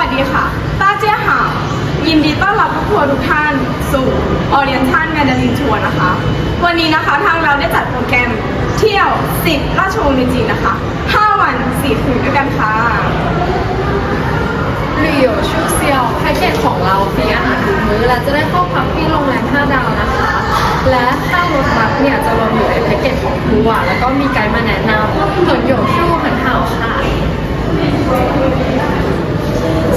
วัสดีค่ะต้าเจี้ยห่าวยินดีต้อนรับทุกทัวร์ทุกท่าน สู่ Oriental Mandarin Tour นะคะ วันนี้นะคะทางเราได้จัดโปรแกรมเที่ยวสิบราชวงศ์ในจีนนะคะ 5 วัน 4 คืนด้วยกันค่ะ旅游ชูเซียวแพ็กเกจของเราฟรีอาหารทุกมื้อและจะได้เข้าพักที่โรงแรม 5 ดาวนะคะ และค่ารถบัสเนี่ยจะรวมอยู่ในแพ็กเกจของทัวร์แล้วก็มีไกด์มาแนะนำเหมือนโยชูเหมือนเห่าค่ะ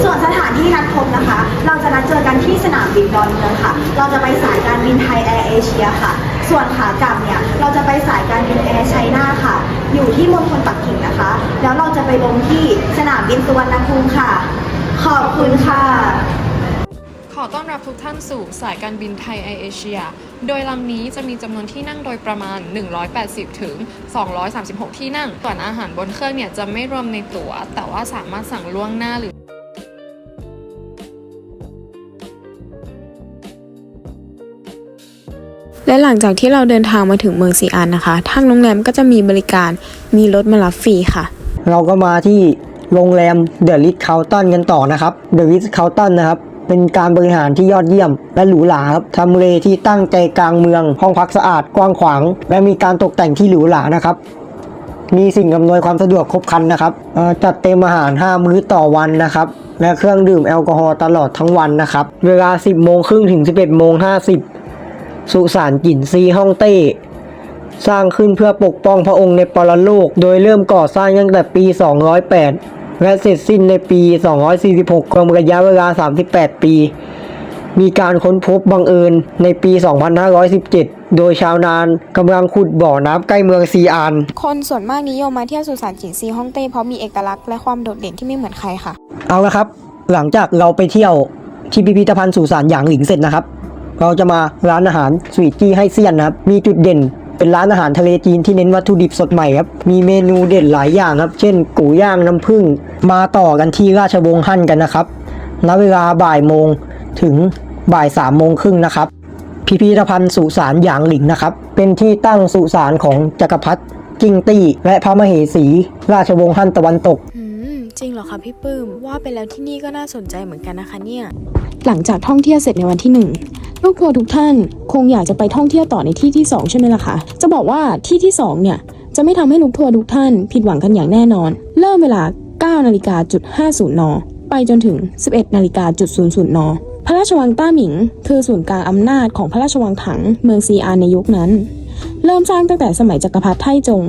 ส่วนสถานที่นัดพบนะคะ เราจะนัดเจอกันที่สนามบินดอนเมืองค่ะ เราจะไปสายการบินไทยแอร์เอเชียค่ะ ส่วนขากลับเนี่ย เราจะไปสายการบินแอร์ไชน่าค่ะ อยู่ที่มณฑลปักกิ่งนะคะ แล้วเราจะไปลงที่สนามบินสุวรรณภูมิค่ะ ขอบคุณค่ะ ขอต้อนรับทุกท่านสู่สายการบินไทยแอร์เอเชีย โดยลำนี้จะมีจำนวนที่นั่งโดยประมาณ 180 ถึง 236 ที่นั่ง ส่วนอาหารบนเครื่องเนี่ยจะไม่รวมในตัว๋ว แต่ว่าสามารถสั่งล่วงหน้าหรือ และหลังจากที่เราเดินทางมาถึงเมืองซีอันนะคะ ทางโรงแรมก็จะมีบริการมีรถมารับฟรีค่ะ เราก็มาที่โรงแรมเดอะริทคา l ตันกันต่อนะครับเดอะริทคา l ตันนะครับเป็นการบริหารที่ยอดเยี่ยม และหรูหราครับทำเลที่ตั้งใจกลางเมือง ห้องพักสะอาดกว้างขวาง และมีการตกแต่งที่หรูหรานะครับ มีสิ่งอำนวยความสะดวกครบครันนะครับจัดเต็มอาหาร 5 มื้อต่อวันนะครับ และเครื่องดื่มแอลกอฮอล์ตลอดทั้งวันนะครับ เวลา 10 โมงครึ่งถึง 11 โมง 50 สุสานจินซีฮ่องเต้ สร้างขึ้นเพื่อปกป้องพระองค์ในปรโลก โดยเริ่มก่อสร้างตั้งแต่ปี 208 และเสร็จสิ้นในปี 246รวมระยะเวลา 38 ปี มีการค้นพบบังเอิญในปี 2517 โดยชาวนานกำลังขุดบ่อน้ำใกล้เมืองซีอาน คนส่วนมากนิยมมาเที่ยวสุสานจินซีฮ่องเต้เพราะมีเอกลักษณ์และความโดดเด่นที่ไม่เหมือนใครค่ะ เอาละครับ หลังจากเราไปเที่ยวที่พิพิธภัณฑ์สุสานหยางหลิงเสร็จนะครับ เราจะมาร้านอาหารสวีทจี้ให้เซียนนะครับ มีจุดเด่นเป็นร้านอาหารทะเลจีนที่เน้นวัตถุดิบสดใหม่ครับ มีเมนูเด่นหลายอย่างครับ เช่นกูย่างน้ำผึ้ง มาต่อกันที่ราชวงศ์ฮั่นกันนะครับ ณ เวลาบ่ายโมงถึงบ่ายสามโมงครึ่งนะครับ พิพิธภัณฑ์สุสานหยางหลิงนะครับ เป็นที่ตั้งสุสานของจักรพรรดิจิงตี้ และพระมเหสี ราชวงศ์ฮั่นตะวันตก จริงเหรอคะพี่ปื้ม ว่าไปแล้วที่นี่ก็น่าสนใจเหมือนกันนะคะเนี่ย หลังจากท่องเที่ยวเสร็จในวันที่หนึ่งลูกทัวร์ทุกท่านคงอยากจะไปท่องเที่ยวต่อในที่ที่ 2 ใช่ไหมล่ะคะ จะบอกว่าที่ที่ 2 เนี่ย จะไม่ทำให้ลูกทัวร์ทุกท่าน ผิดหวังกันอย่างแน่นอน เริ่มเวลา9นาฬิกาจุด50นไปจนถึง 11นาฬิกาจุด00นพระราชวังต้าหมิง คือศูนย์กลางอำนาจของพระราชวังถังเมืองซีอานในยุคนั้น เริ่มสร้างตั้งแต่สมัยจักรพรรดิไทจง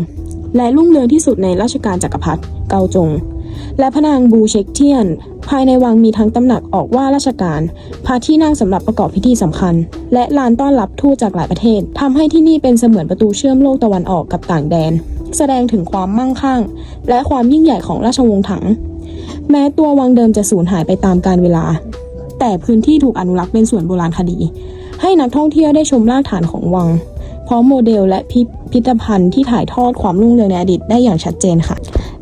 และรุ่งเรืองที่สุดในราชการจักรพรรดิเกาจง และพระนางบูเช็กเทียน ภายในวังมีทั้งตำหนักออกว่าราชการพาที่นั่งสำหรับประกอบพิธีสำคัญ และลานต้อนรับทูตจากหลายประเทศทำให้ที่นี่เป็นเสมือนประตูเชื่อมโลกตะวันออกกับต่างแดน แสดงถึงความมั่งคั่ง และความยิ่งใหญ่ของราชวงศ์ถัง แม้ตัววังเดิมจะสูญหายไปตามกาลเวลา แต่พื้นที่ถูกอนุรักษ์เป็นส่วนโบราณคดี ให้นักท่องเที่ยวได้ชมรากฐานของวังพร้อมโมเดลและพิพิธภัณฑ์ที่ถ่ายทอดความรุ่งเรืองในอดีตได้อย่างชัดเจนค่ะ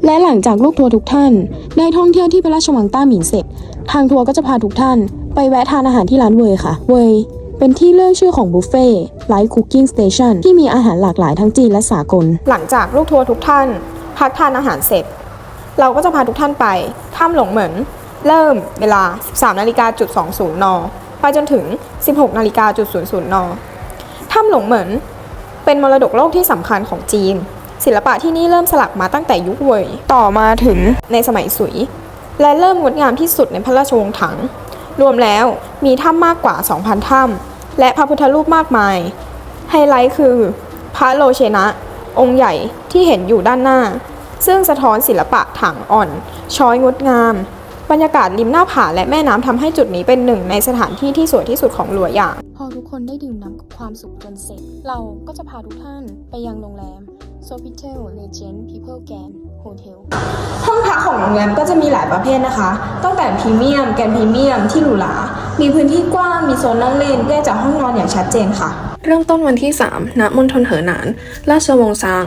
และหลังจากลูกทัวร์ทุกท่านได้ท่องเที่ยวที่พระราชวังต้าหมิงเสร็จ ทางทัวร์ก็จะพาทุกท่าน ไปแวะทานอาหารที่ร้านเวยค่ะ เวยเป็นที่เลือกชื่อของบุฟเฟ่ไลท์คุกกิ้งสเตชันที่มีอาหารหลากหลายทั้งจีนและสากล หลังจากลูกทัวร์ทุกท่าน พักทานอาหารเสร็จ เราก็จะพาทุกท่านไปถ้ำหลงเหมินเริ่มเวลา 13นาฬิกาจุด20นไปจนถึง 16นาฬิกาจุด00นถ้ำหลงเหมินเป็นมรดกโลกที่สำคัญของจีน ศิลปะที่นี่เริ่มสลักมาตั้งแต่ยุคเวยต่อมาถึงในสมัยสุย และเริ่มงดงามที่สุดในพระราชวงศ์ถัง รวมแล้วมีถ้ำมากกว่า 2,000 ถ้ำและพระพุทธรูปมากมาย ไฮไลท์คือ พระโลเชนะ องค์ใหญ่ที่เห็นอยู่ด้านหน้า ซึ่งสะท้อนศิลปะถังอ่อน ช้อยงดงาม บรรยากาศริมหน้าผาและแม่น้ำทำให้จุดนี้เป็นหนึ่งในสถานที่ที่สวยที่สุดของหลัวหยาง พอทุกคนได้ดื่มน้ำกับความสุขจนเสร็จ เราก็จะพาทุกท่านไปยังโรงแรม Sofitel Legend People Gan Hotel ห้องพักของโรงแรมก็จะมีหลายประเภทนะคะ ตั้งแต่พรีเมียม แกนพรีเมียมที่หรูหรา มีพื้นที่กว้าง มีโซนนั่งเล่น แยกจากห้องนอนอย่างชัดเจนค่ะ เริ่มต้นวันที่ 3 ณ มณฑลเหอหนาน ราชวงศ์ซาง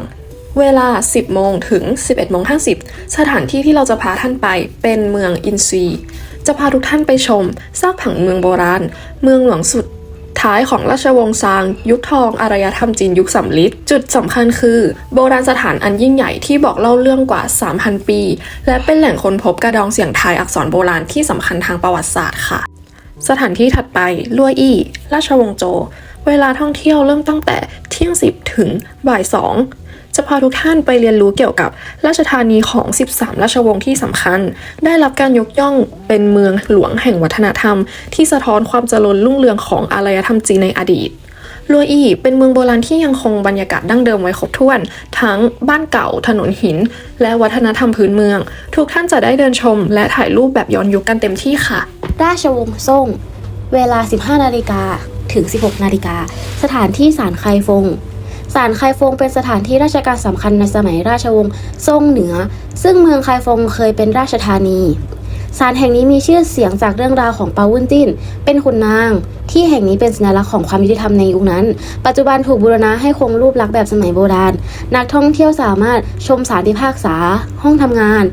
เวลา 10 โมงถึง 11โมง50 สถานที่ที่เราจะพาท่านไปเป็นเมืองอินซี จะพาทุกท่านไปชมซากผังเมืองโบราณ เมืองหลวงสุดท้ายของราชวงศ์ซาง ยุคทองอารยธรรมจีนยุคสำลิดจุดสำคัญคือโบราณสถานอันยิ่งใหญ่ที่บอกเล่าเรื่องกว่า 3,000 ปี และเป็นแหล่งค้นพบกระดองเสียงไทยอักษรโบราณที่สำคัญทางประวัติศาสตร์ค่ะ สถานที่ถัดไปลัวอี้ ราชวงศ์โจ เวลาท่องเที่ยวเริ่มตั้งแต่เที่ยง10ถึงบ่าย2 จะพาทุกท่านไปเรียนรู้เกี่ยวกับราชธานีของ 13 ราชวงศ์ที่สำคัญ ได้รับการยกย่องเป็นเมืองหลวงแห่งวัฒนธรรม ที่สะท้อนความเจริญรุ่งเรืองของอารยธรรมจีนในอดีตลัวอีเป็นเมืองโบราณที่ยังคงบรรยากาศดั้งเดิมไว้ครบถ้วน ทั้งบ้านเก่าถนนหิน และวัฒนธรรมพื้นเมือง ทุกท่านจะได้เดินชม และถ่ายรูปแบบย้อนยุคกันเต็มที่ค่ะ ราชวงศ์ซ่ง เวลา 15 นาฬิกาถึง 16 นาฬิกา สถานที่ศาลไคฟง ศาลไคฟงเป็นสถานที่ราชการสำคัญในสมัยราชวงศ์ซ่งเหนือ ซึ่งเมืองไคฟงเคยเป็นราชธานี ศาลแห่งนี้มีชื่อเสียงจากเรื่องราวของปาวุ้นจิ้น เป็นขุนนาง ที่แห่งนี้เป็นสัญลักษณ์ของความยุติธรรมในยุคนั้น ปัจจุบันถูกบูรณะให้คงรูปลักษณ์แบบสมัยโบราณ นักท่องเที่ยวสามารถชมสารพิพากษา ห้องทำงาน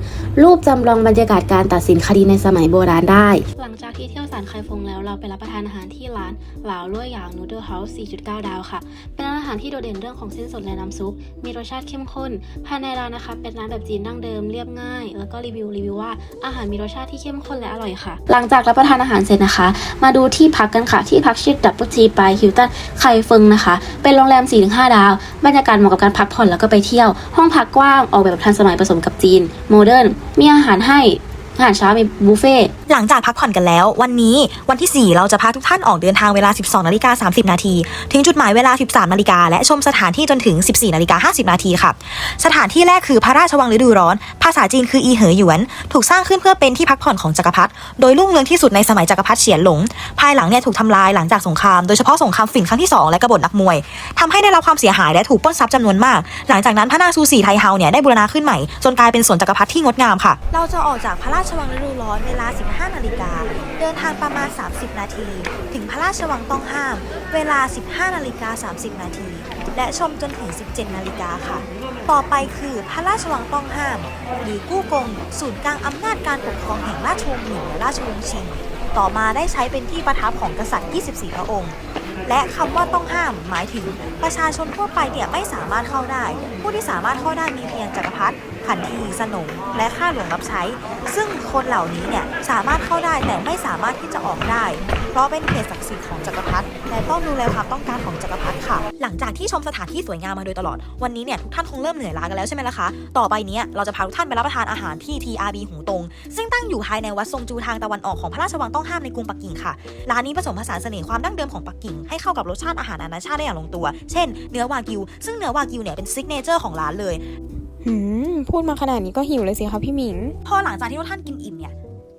รูปจำลองบรรยากาศการตัดสินคดีในสมัยโบราณได้ หลังจากที่เที่ยวสารไคฟงแล้วเราไปรับประทานอาหารที่ร้านหลาวล่วยหยางนูเดิลเฮาส์ 4.9 ดาวค่ะ เป็นร้านอาหารที่โดดเด่นเรื่องของเส้นสดและน้ำซุป มีรสชาติเข้มข้น ภายในร้านนะคะ เป็นร้านแบบจีนดั้งเดิมเรียบง่าย แล้วก็รีวิวรีวิวว่าอาหารมีรสชาติที่เข้มข้นและอร่อยค่ะ หลังจากรับประทานอาหารเสร็จนะคะ มาดูที่พักกันค่ะ ที่พักชื่อดับเบิลจีไปฮิลตันไคเฟิงนะคะ เป็นโรงแรม 4-5 ดาว บรรยากาศเหมาะกับการพักผ่อนแล้วก็ไปเที่ยว ห้องพักกว้างออกแบบทันสมัยผสมกับจีน โมเดิร์น มีอาหารให้อาหารเช้ามีบุฟเฟ่หลังจากพักผ่อนกันแล้ว วันนี้วันที่ 4 เราจะพาทุกท่านออกเดินทางเวลา 12นาฬิกา30 นาที ถึงจุดหมายเวลา 13นาฬิกาและชมสถานที่จนถึง 14นาฬิกา50 นาทีค่ะ สถานที่แรกคือพระราชวังฤดูร้อน ภาษาจีนคืออีเหอหยวน ถูกสร้างขึ้นเพื่อเป็นที่พักผ่อนของจักรพรรดิโดยรุ่งเรืองที่สุดในสมัยจักรพรรดิเฉียนหลง ภายหลังเนี่ยถูกทำลายหลังจากสงครามโดยเฉพาะสงครามฝิ่นครั้งที่ 2 และกบฏนักมวยทำให้ได้รับความเสียหายและถูกปล้นทรัพย์จำนวนมาก หลังจากนั้นพระนางซูสีไทเฮาเนี่ยได้บูรณะขึ้นใหม่จนกลายเป็นสวนจักรพรรดิที่งดงามค่ะ เราจะออกจากพระราชวังฤดูร้อนเวลา15นาฬิกา เดินทางประมาณ 30 นาที ถึงพระราชวังต้องห้าม เวลา 15 นาฬิกา 30 นาที และชมจนถึง 17 นาฬิกาค่ะ ต่อไปคือพระราชวังต้องห้าม หรือกู้กง ศูนย์กลางอำนาจการปกครองแห่งราชวงศ์หมิงและราชวงศ์ชิง ต่อมาได้ใช้เป็นที่ประทับของกษัตริย์ 24 พระองค์และคำว่าต้องห้ามหมายถึงประชาชนทั่วไปเนี่ยไม่สามารถเข้าได้ ผู้ที่สามารถเข้าได้มีเพียงจักรพรรดิ ขันทีสนมและข้าหลวงรับใช้ ซึ่งคนเหล่านี้เนี่ยสามารถเข้าได้แต่ไม่สามารถที่จะออกได้ เพราะเป็นเขตศักดิ์สิทธิ์ของจักรพรรดิและต้องดูแลความต้องการของจักรพรรดิค่ะ หลังจากที่ชมสถานที่สวยงามมาโดยตลอด วันนี้เนี่ยทุกท่านคงเริ่มเหนื่อยล้ากันแล้วใช่ไหมล่ะคะ ต่อไปเนี้ยเราจะพาทุกท่านไปรับประทานอาหารที่ TRB หูตง ซึ่งตั้งอยู่ภายในวัดซงจูทางตะวันออกของพระราชวังต้องห้ามในกรุงปักกิ่งค่ะ ร้านนี้ผสมผสานเสน่ห์ความดั้งเดิมของปักกิ่งให้เข้ากับรสชาติอาหารนานาชาติได้อย่างลงตัว เช่น เนื้อวากิว ซึ่งเนื้อวากิวเนี่ยเป็นซิกเนเจอร์ของร้านเลย หืมพูดมาขนาดนี้ก็หิวเลยสิคะพี่หมิง พอหลังจากที่ทุกท่านกินอิ่มเนี่ย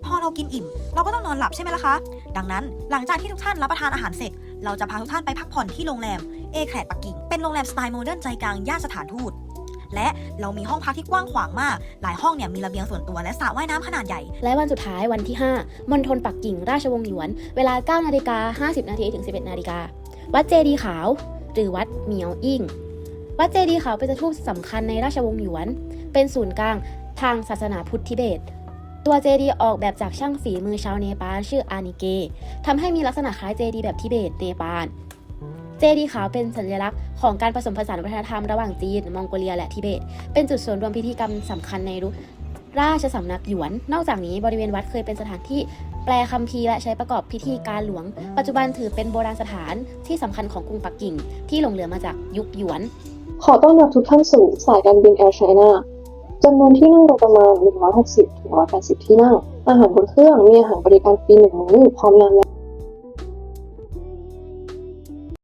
พอเรากินอิ่ม เราก็ต้องนอนหลับใช่ไหมล่ะคะ ดังนั้นหลังจากที่ทุกท่านรับประทานอาหารเสร็จ เราจะพาทุกท่านไปพักผ่อนที่โรงแรมเอแคลดปักกิ่ง เป็นโรงแรมสไตล์โมเดิร์นใจกลางย่านสถานทูต และเรามีห้องพักที่กว้างขวางมาก หลายห้องเนี่ยมีระเบียงส่วนตัวและสระว่ายน้ำขนาดใหญ่ และวันสุดท้ายวันที่ 5มณฑลปักกิ่ง ราชวงศ์หยวน เวลา9นาฬิกา50นาทีถึง 11นาฬิกาวัดเจดีย์ขาว หรือวัดเหมียวอิ่ง วัดเจดีย์ขาวเป็นสถูปสำคัญในราชวงศ์หยวน เป็นศูนย์กลางทางศาสนาพุทธทิเบต ตัวเจดีย์ออกแบบจากช่างฝีมือชาวเนปาลชื่ออานิเกทำให้มีลักษณะคล้ายเจดีย์แบบทิเบตเนปาลเจดีย์ขาวเป็นสัญลักษณ์ของการผสมผสานวัฒนธรรมระหว่างจีน มองโกเลียและทิเบต เป็นจุดส่วนรวมพิธีกรรมสำคัญในรุราชสำนักหยวน นอกจากนี้บริเวณวัดเคยเป็นสถานที่แปลคัมภีร์และใช้ประกอบพิธีการหลวง ปัจจุบันถือเป็นโบราณสถานที่สำคัญของกรุงปักกิ่ง ที่หลงเหลือมาจากยุคหยวน ขอต้อนรับทุกท่านสู่สายการบินแอร์ไชน่าจำนวนที่นั่งโดยประมาณ 160-180 ที่นั่ง อาหารบนเครื่องมีอาหารบริการฟรีหนึ่งมื้อพร้อมน้ำและ